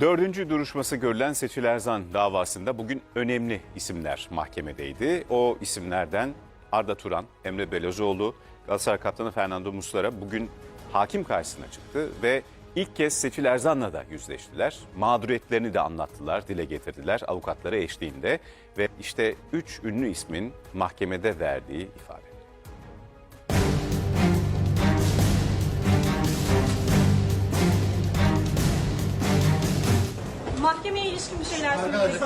Dördüncü duruşması görülen Seçil Erzan davasında bugün önemli isimler mahkemedeydi. O isimlerden Arda Turan, Emre Belözoğlu, Galatasaray kaptanı Fernando Muslera bugün hakim karşısına çıktı ve ilk kez Seçil Erzan'la da yüzleştiler. Mağduriyetlerini de anlattılar, dile getirdiler avukatları eşliğinde ve işte üç ünlü ismin mahkemede verdiği ifade. İlişkin bir şeyler söyleyecek.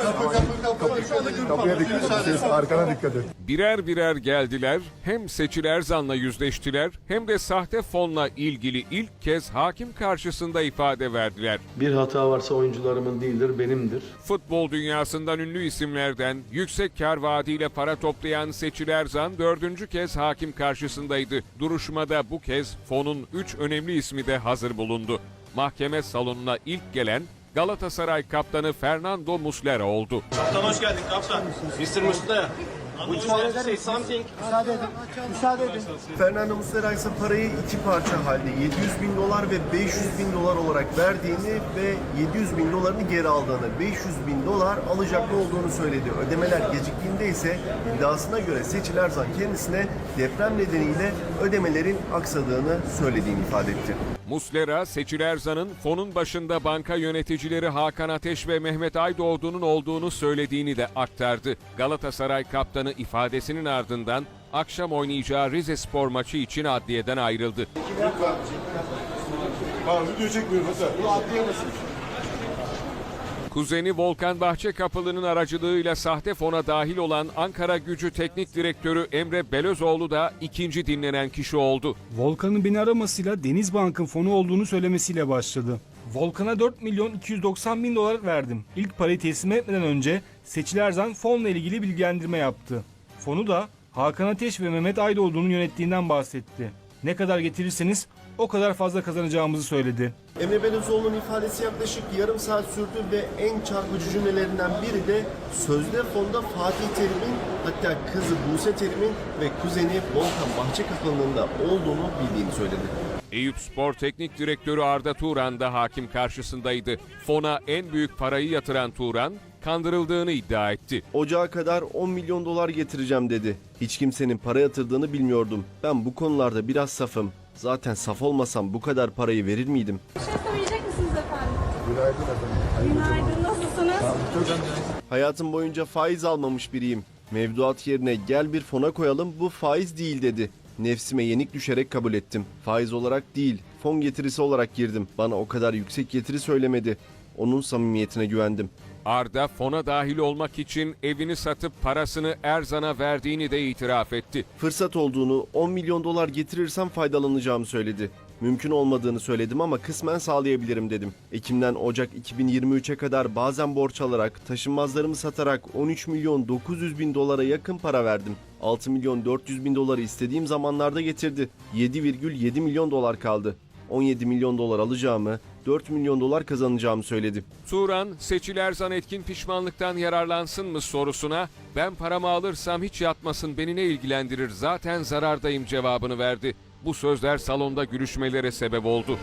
Kapıya dikkat et. Arkana dikkat et. Birer birer geldiler, hem Seçil Erzan'la yüzleştiler hem de sahte fonla ilgili ilk kez hakim karşısında ifade verdiler. Bir hata varsa oyuncularımın değildir, benimdir. Futbol dünyasından ünlü isimlerden yüksek kar vaadiyle para toplayan Seçil Erzan dördüncü kez hakim karşısındaydı. Duruşmada bu kez fonun üç önemli ismi de hazır bulundu. Mahkeme salonuna ilk gelen Galatasaray kaptanı Fernando Muslera oldu. Kaptan hoş geldin kaptan. Mr. Muslera. Would you like to say something? Fernando Muslera ise parayı iki parça halde 700 bin dolar ve 500 bin dolar olarak verdiğini ve 700 bin dolarını geri aldığını, 500 bin dolar alacaklı olduğunu söyledi. Ödemeler geciktiğinde ise iddiasına göre Seçil Erzan kendisine deprem nedeniyle ödemelerin aksadığını söylediğini ifade etti. Muslera, Seçil Erzan'ın fonun başında banka yöneticileri Hakan Ateş ve Mehmet Aydoğdu'nun olduğunu söylediğini de aktardı. Galatasaray kaptanı ifadesinin ardından akşam oynayacağı Rize Spor maçı için adliyeden ayrıldı. Kuzeni Volkan Bahçekapılı'nın aracılığıyla sahte fona dahil olan Ankara Gücü Teknik Direktörü Emre Belözoğlu da ikinci dinlenen kişi oldu. Volkan'ın beni aramasıyla Denizbank'ın fonu olduğunu söylemesiyle başladı. Volkan'a 4 milyon 290 bin dolar verdim. İlk parayı teslim etmeden önce Seçil Erzan fonla ilgili bilgilendirme yaptı. Fonu da Hakan Ateş ve Mehmet Aydoğdu'nun yönettiğinden bahsetti. Ne kadar getirirseniz o kadar fazla kazanacağımızı söyledi. Emre Belözoğlu'nun ifadesi yaklaşık yarım saat sürdü ve en çarpıcı cümlelerinden biri de sözde fonda Fatih Terim'in hatta kızı Buse Terim'in ve kuzeni Volkan Bahçekapı'nın da olduğunu bildiğini söyledi. Eyüp Spor Teknik Direktörü Arda Turan da hakim karşısındaydı. Fona en büyük parayı yatıran Turan, kandırıldığını iddia etti. Ocağa kadar 10 milyon dolar getireceğim dedi. Hiç kimsenin para yatırdığını bilmiyordum. Ben bu konularda biraz safım. Zaten saf olmasam bu kadar parayı verir miydim? Bir şey söyleyecek misiniz efendim? Günaydın efendim. Günaydın, nasılsınız? Hayatım boyunca faiz almamış biriyim. Mevduat yerine gel bir fona koyalım bu faiz değil dedi. Nefsime yenik düşerek kabul ettim. Faiz olarak değil, fon getirisi olarak girdim. Bana o kadar yüksek getiri söylemedi. Onun samimiyetine güvendim. Arda fona dahil olmak için evini satıp parasını Erzan'a verdiğini de itiraf etti. Fırsat olduğunu 10 milyon dolar getirirsem faydalanacağımı söyledi. Mümkün olmadığını söyledim ama kısmen sağlayabilirim dedim. Ekim'den Ocak 2023'e kadar bazen borç alarak, taşınmazlarımı satarak 13 milyon 900 bin dolara yakın para verdim. 6 milyon 400 bin doları istediğim zamanlarda getirdi. 7,7 milyon dolar kaldı. 17 milyon dolar alacağımı, 4 milyon dolar kazanacağımı söyledi. Turan, Seçil Erzan etkin pişmanlıktan yararlansın mı sorusuna ben paramı alırsam hiç yatmasın beni ne ilgilendirir zaten zarardayım cevabını verdi. Bu sözler salonda gülüşmelere sebep oldu.